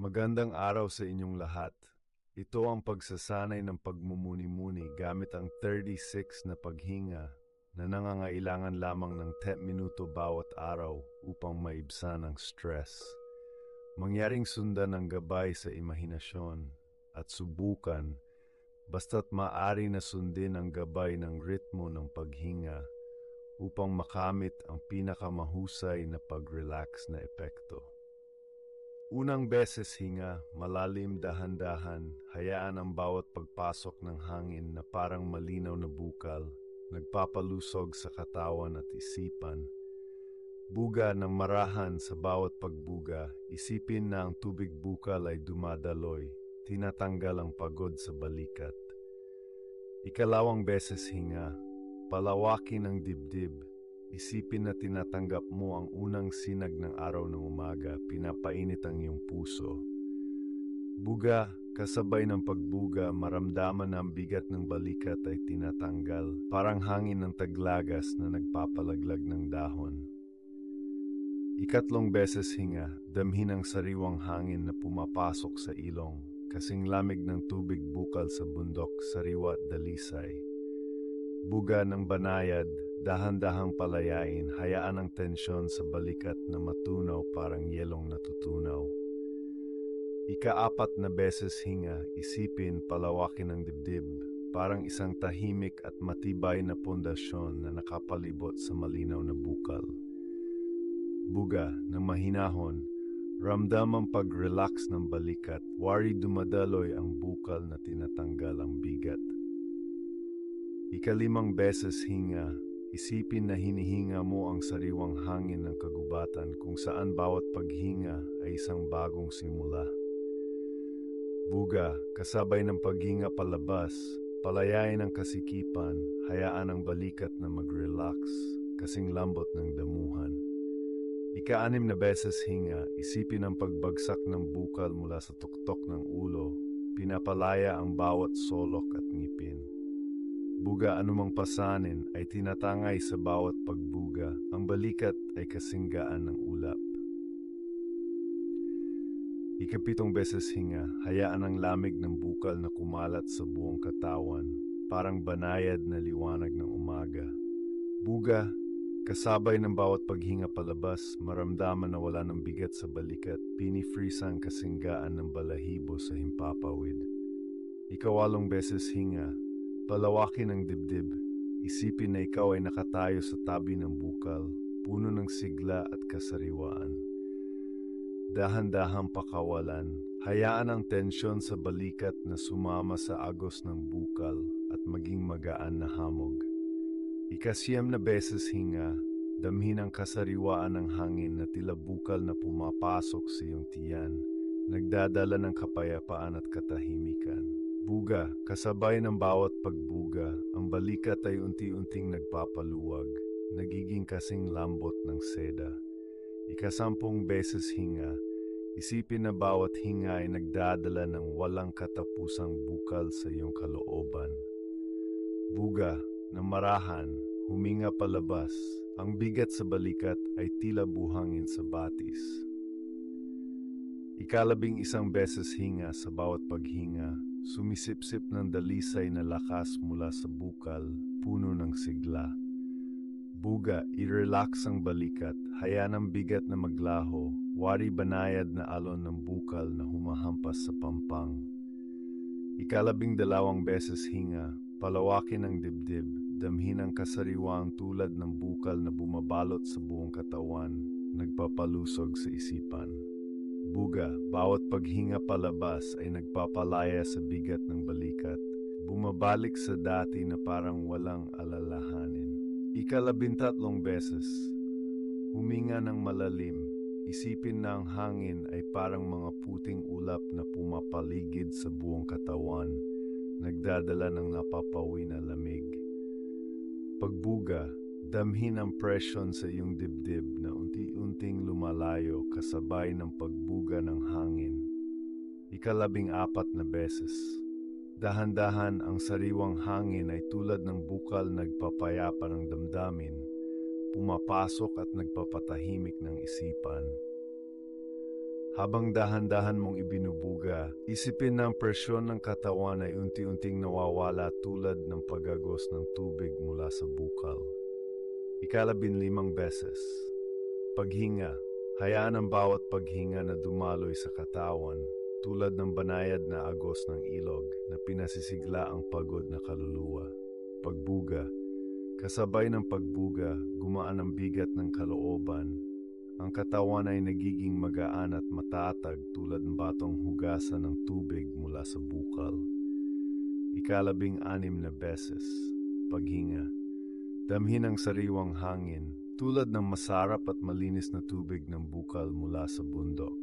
Magandang araw sa inyong lahat. Ito ang pagsasanay ng pagmumuni-muni gamit ang 36 na paghinga na nangangailangan lamang ng 10 minuto bawat araw upang maibsan ang stress. Mangyaring sundan ang gabay sa imahinasyon at subukan basta't maari na sundin ang gabay ng ritmo ng paghinga upang makamit ang pinakamahusay na pag-relax na epekto. Unang beses hinga, malalim dahan-dahan, hayaan ang bawat pagpasok ng hangin na parang malinaw na bukal, nagpapalusog sa katawan at isipan. Buga ng marahan sa bawat pagbuga, isipin na ang tubig bukal ay dumadaloy, tinatanggal ang pagod sa balikat. Ikalawang beses hinga, palawakin ang dibdib, Isipin na tinatanggap mo ang unang sinag ng araw ng umaga, pinapainit ang iyong puso. Buga, kasabay ng pagbuga, maramdaman na ang bigat ng balikat ay tinatanggal, parang hangin ng taglagas na nagpapalaglag ng dahon. Ikatlong beses hinga, damhin ang sariwang hangin na pumapasok sa ilong, kasing lamig ng tubig bukal sa bundok, sariwa at dalisay. Buga ng banayad, dahan-dahang palayain, hayaan ang tensyon sa balikat na matunaw parang yelong natutunaw. Ikaapat na beses hinga, isipin palawakin ang dibdib, parang isang tahimik at matibay na pundasyon na nakapalibot sa malinaw na bukal. Buga ng mahinahon, ramdam ang pag-relax ng balikat, wari dumadaloy ang bukal na tinatanggal ang bigat. Ikalimang beses hinga, isipin na hinihinga mo ang sariwang hangin ng kagubatan kung saan bawat paghinga ay isang bagong simula. Buga, kasabay ng paghinga palabas, palayain ang kasikipan, hayaan ang balikat na mag-relax, kasing lambot ng damuhan. Ika-anim na beses hinga, isipin ang pagbagsak ng bukal mula sa tuktok ng ulo, pinapalaya ang bawat solok at ngipin. Buga anumang pasanin ay tinatangay sa bawat pagbuga. Ang balikat ay kasinggaan ng ulap. Ikapitong beses hinga, hayaan ang lamig ng bukal na kumalat sa buong katawan, parang banayad na liwanag ng umaga. Buga, kasabay ng bawat paghinga palabas, maramdaman na wala ng bigat sa balikat, pinifreeze ang kasinggaan ng balahibo sa himpapawid. Ikawalong beses hinga, Palawakin ang dibdib. Isipin na ikaw ay nakatayo sa tabi ng bukal, puno ng sigla at kasariwaan. Dahan-dahang pakawalan, hayaan ang tensyon sa balikat na sumama sa agos ng bukal at maging magaan na hamog. Ikasiyam na beses hinga, damhin ang kasariwaan ng hangin na tila bukal na pumapasok sa iyong tiyan, nagdadala ng kapayapaan at katahimikan. Buga, kasabay ng bawat pagbuga, ang balikat ay unti-unting nagpapaluwag, nagiging kasing lambot ng seda. Ikasampung beses hinga, isipin na bawat hinga ay nagdadala ng walang katapusang bukal sa iyong kalooban. Buga, na marahan, huminga palabas, ang bigat sa balikat ay tila buhangin sa batis. Ikalabing isang beses hinga sa bawat paghinga, Sumisipsip ng dalisay na lakas mula sa bukal, puno ng sigla. Buga, i-relax ang balikat, hayaan ang bigat na maglaho, wari banayad na alon ng bukal na humahampas sa pampang. Ikalabing dalawang beses hinga, palawakin ang dibdib, damhin ang kasariwang tulad ng bukal na bumabalot sa buong katawan, nagpapalusog sa isipan. Buga, bawat paghinga palabas ay nagpapalaya sa bigat ng balikat. Bumabalik sa dati na parang walang alalahanin. Ikalabintatlong beses, huminga ng malalim. Isipin na ang hangin ay parang mga puting ulap na pumapaligid sa buong katawan, nagdadala ng napapawi na lamig. Pagbuga, Damhin ang presyon sa iyong dibdib na unti-unting lumalayo kasabay ng pagbuga ng hangin. Ikalabing apat na beses. Dahan-dahan ang sariwang hangin ay tulad ng bukal nagpapayapa ng damdamin, pumapasok at nagpapatahimik ng isipan. Habang dahan-dahan mong ibinubuga, isipin na ang presyon ng katawan ay unti-unting nawawala tulad ng pagagos ng tubig mula sa bukal. Ikalabinlimang beses. Paghinga. Hayaan ang bawat paghinga na dumaloy sa katawan tulad ng banayad na agos ng ilog na pinasisigla ang pagod na kaluluwa. Pagbuga. Kasabay ng pagbuga, gumaan ang bigat ng kalooban. Ang katawan ay nagiging magaan at matatag tulad ng batong hugasan ng tubig mula sa bukal. Ikalabing anim na beses. Paghinga. Damhin ang sariwang hangin tulad ng masarap at malinis na tubig ng bukal mula sa bundok.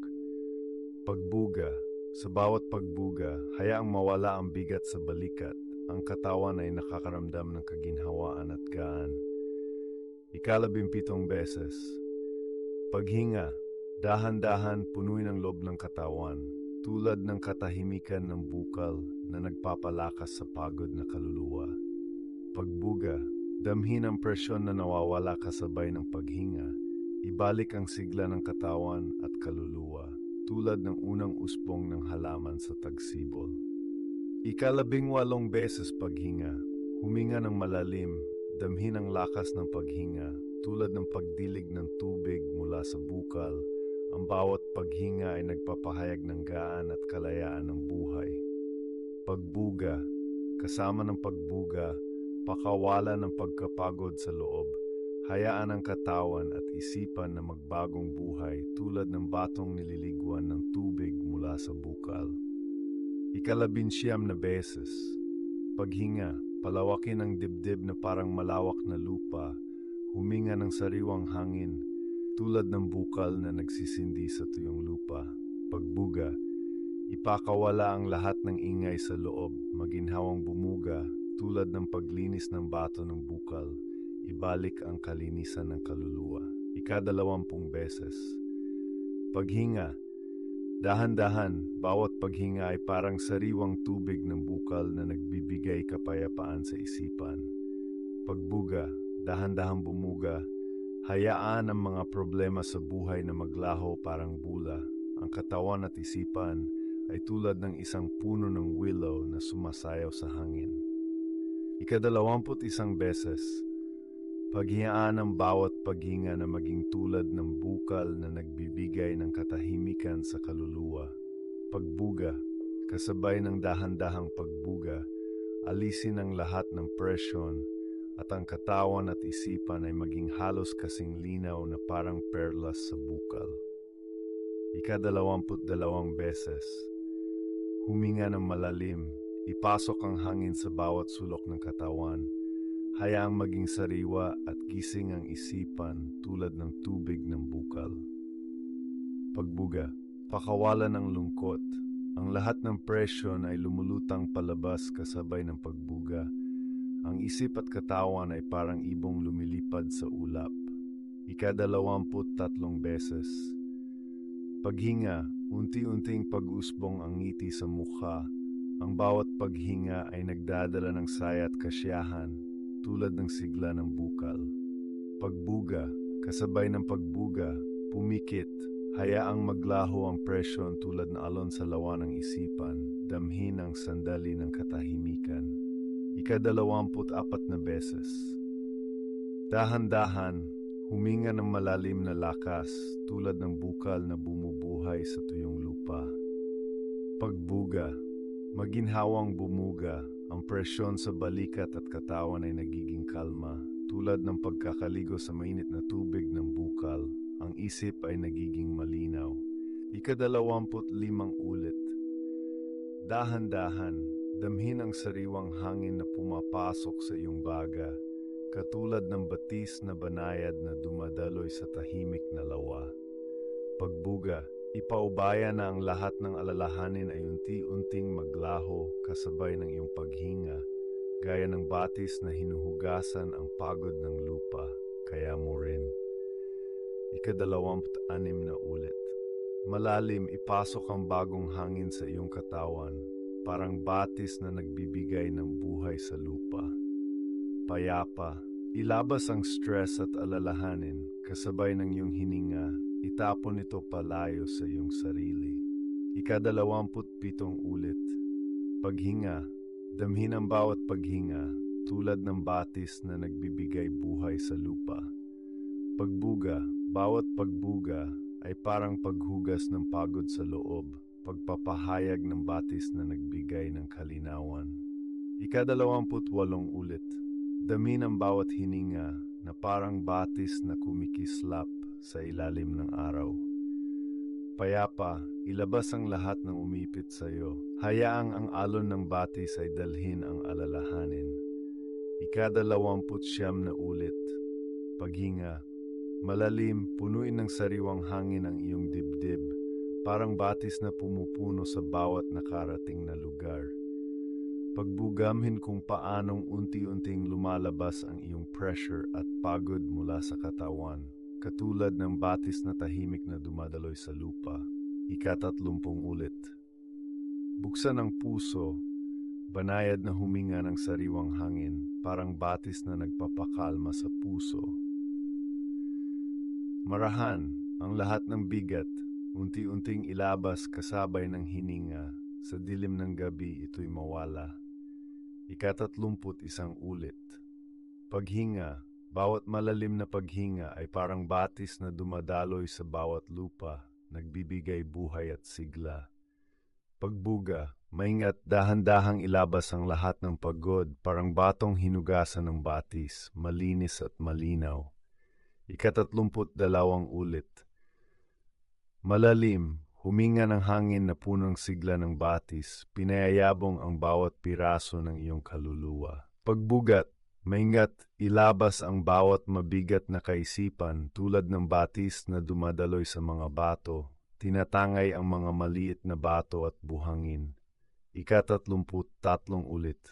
Pagbuga. Sa bawat pagbuga, hayaang mawala ang bigat sa balikat. Ang katawan ay nakakaramdam ng kaginhawaan at gaan. Ikalabimpitong beses. Paghinga. Dahan-dahan punuin ang loob ng katawan tulad ng katahimikan ng bukal na nagpapalakas sa pagod na kaluluwa. Pagbuga, damhin ang presyon na nawawala kasabay ng paghinga, ibalik ang sigla ng katawan at kaluluwa tulad ng unang usbong ng halaman sa tagsibol. Ikalabing walong beses paghinga, huminga ng malalim, damhin ang lakas ng paghinga tulad ng pagdilig ng tubig mula sa bukal. Ang bawat paghinga ay nagpapahayag ng gaan at kalayaan ng buhay. Pagbuga, kasama ng pagbuga, pakawala ng pagkapagod sa loob, hayaan ang katawan at isipan na magbagong buhay tulad ng batong nililiguan ng tubig mula sa bukal. Ikalabinsyam na beses, paghinga, palawakin ang dibdib na parang malawak na lupa, huminga ng sariwang hangin, tulad ng bukal na nagsisindi sa tuyong lupa. Pagbuga, ipakawala ang lahat ng ingay sa loob, maginhawang bumuga tulad ng paglinis ng bato ng bukal. Ibalik ang kalinisan ng kaluluwa. Ikadalawampung beses. Paghinga, dahan-dahan, bawat paghinga ay parang sariwang tubig ng bukal na nagbibigay kapayapaan sa isipan. Pagbuga, dahan-dahan bumuga, Hayaan ang mga problema sa buhay na maglaho parang bula. Ang katawan at isipan ay tulad ng isang puno ng willow na sumasayaw sa hangin. Ikadalawamput isang beses, paghiyaan ang bawat paghinga na maging tulad ng bukal na nagbibigay ng katahimikan sa kaluluwa. Pagbuga, kasabay ng dahan-dahang pagbuga, alisin ang lahat ng presyon at ang katawan at isipan ay maging halos kasing linaw na parang perlas sa bukal. Ikadalawamput dalawang beses, huminga ng malalim, ipasok ang hangin sa bawat sulok ng katawan, hayaang maging sariwa at gising ang isipan tulad ng tubig ng bukal. Pagbuga, pakawalan ng lungkot, ang lahat ng presyon ay lumulutang palabas kasabay ng pagbuga, ang isip at katawan ay parang ibong lumilipad sa ulap. Ikadalawamput tatlong beses. Paghinga, unti-unting pag-usbong ang ngiti sa mukha. Ang bawat paghinga ay nagdadala ng saya at kasiyahan, tulad ng sigla ng bukal. Pagbuga, kasabay ng pagbuga, pumikit, hayaang maglaho ang presyon tulad na alon sa lawa ng isipan, damhin ang sandali ng katahimikan ikadalawamput apat na beses. Dahan-dahan, huminga ng malalim na lakas tulad ng bukal na bumubuhay sa tuyong lupa. Pagbuga, maginhawang bumuga, ang presyon sa balikat at katawan ay nagiging kalma. Tulad ng pagkakaligo sa mainit na tubig ng bukal, ang isip ay nagiging malinaw. Ikadalawamput limang ulit. Dahan-dahan, Damhin ang sariwang hangin na pumapasok sa iyong baga, katulad ng batis na banayad na dumadaloy sa tahimik na lawa. Pagbuga, ipaubaya na ang lahat ng alalahanin ay unti-unting maglaho kasabay ng iyong paghinga, gaya ng batis na hinuhugasan ang pagod ng lupa, kaya mo rin. Ikadalawamt anim na ulit. Malalim ipasok ang bagong hangin sa iyong katawan parang batis na nagbibigay ng buhay sa lupa. Payapa, ilabas ang stress at alalahanin kasabay ng iyong hininga, itapon ito palayo sa iyong sarili. Ikadalawamput pitong ulit. Paghinga, damhin ang bawat paghinga tulad ng batis na nagbibigay buhay sa lupa. Pagbuga, bawat pagbuga ay parang paghugas ng pagod sa loob, pagpapahayag ng batis na nagbigay ng kalinawan. Ikadalawamput walong ulit. Damin ang bawat hininga na parang batis na kumikislap sa ilalim ng araw. Payapa, ilabas ang lahat ng umipit sa iyo. Hayaang ang alon ng batis ay dalhin ang alalahanin. Ikadalawamput siyam na ulit. Paghinga, malalim, punuin ng sariwang hangin ang iyong dibdib, parang batis na pumupuno sa bawat nakarating na lugar. Pagbugamhin kung paanong unti-unting lumalabas ang iyong pressure at pagod mula sa katawan, katulad ng batis na tahimik na dumadaloy sa lupa. Ikatatlumpong ulit. Buksan ang puso, banayad na huminga ng sariwang hangin, parang batis na nagpapakalma sa puso. Marahan, ang lahat ng bigat, unti-unting ilabas kasabay ng hininga, sa dilim ng gabi ito'y mawala. Ikatatlumput isang ulit. Paghinga, bawat malalim na paghinga ay parang batis na dumadaloy sa bawat lupa, nagbibigay buhay at sigla. Pagbuga, maingat dahan-dahang ilabas ang lahat ng pagod, parang batong hinugasan ng batis, malinis at malinaw. Ikatatlumput dalawang ulit. Malalim, Huminga ng hangin na punong sigla ng batis, pinayayabong ang bawat piraso ng iyong kaluluwa. Pagbugat, maingat ilabas ang bawat mabigat na kaisipan tulad ng batis na dumadaloy sa mga bato, tinatangay ang mga maliit na bato at buhangin. Ikatatlumput tatlong ulit.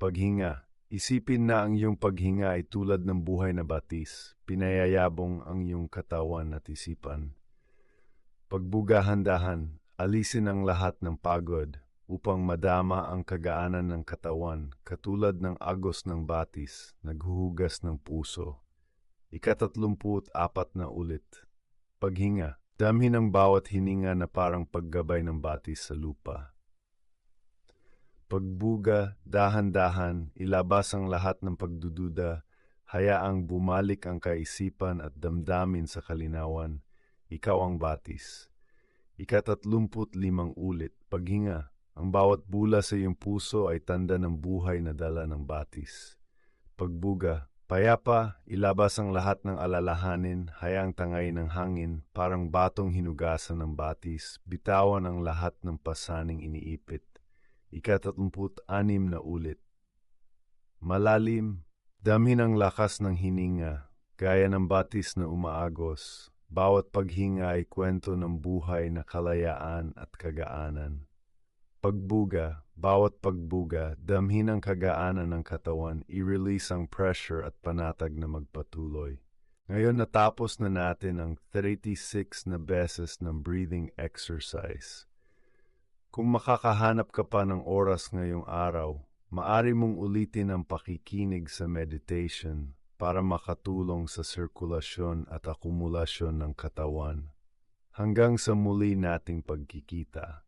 Paghinga, isipin na ang iyong paghinga ay tulad ng buhay na batis, pinayayabong ang iyong katawan at isipan. Pagbugahan-dahan, alisin ang lahat ng pagod upang madama ang kagaanan ng katawan katulad ng agos ng batis, naghuhugas ng puso. Ikatatlumput apat na ulit. Paghinga, damhin ang bawat hininga na parang paggabay ng batis sa lupa. Pagbuga, dahan-dahan, ilabas ang lahat ng pagdududa, hayaang bumalik ang kaisipan at damdamin sa kalinawan, ikaw ang batis. Ikatatlumput limang ulit, paghinga, ang bawat bula sa iyong puso ay tanda ng buhay na dala ng batis. Pagbuga, payapa, ilabas ang lahat ng alalahanin, hayang tangay ng hangin, parang batong hinugasan ng batis, bitawan ang lahat ng pasaning iniipit. Ikatatlumput anim na ulit. Malalim, damhin ang lakas ng hininga, gaya ng batis na umaagos, bawat paghinga ay kwento ng buhay na kalayaan at kagaanan. Pagbuga, bawat pagbuga, damhin ang kagaanan ng katawan, i-release ang pressure at panatag na magpatuloy. Ngayon natapos na natin ang 36 na beses ng breathing exercise. Kung makakahanap ka pa ng oras ngayong araw, maari mong ulitin ang pakikinig sa meditation para makatulong sa sirkulasyon at akumulasyon ng katawan. Hanggang sa muli nating pagkikita.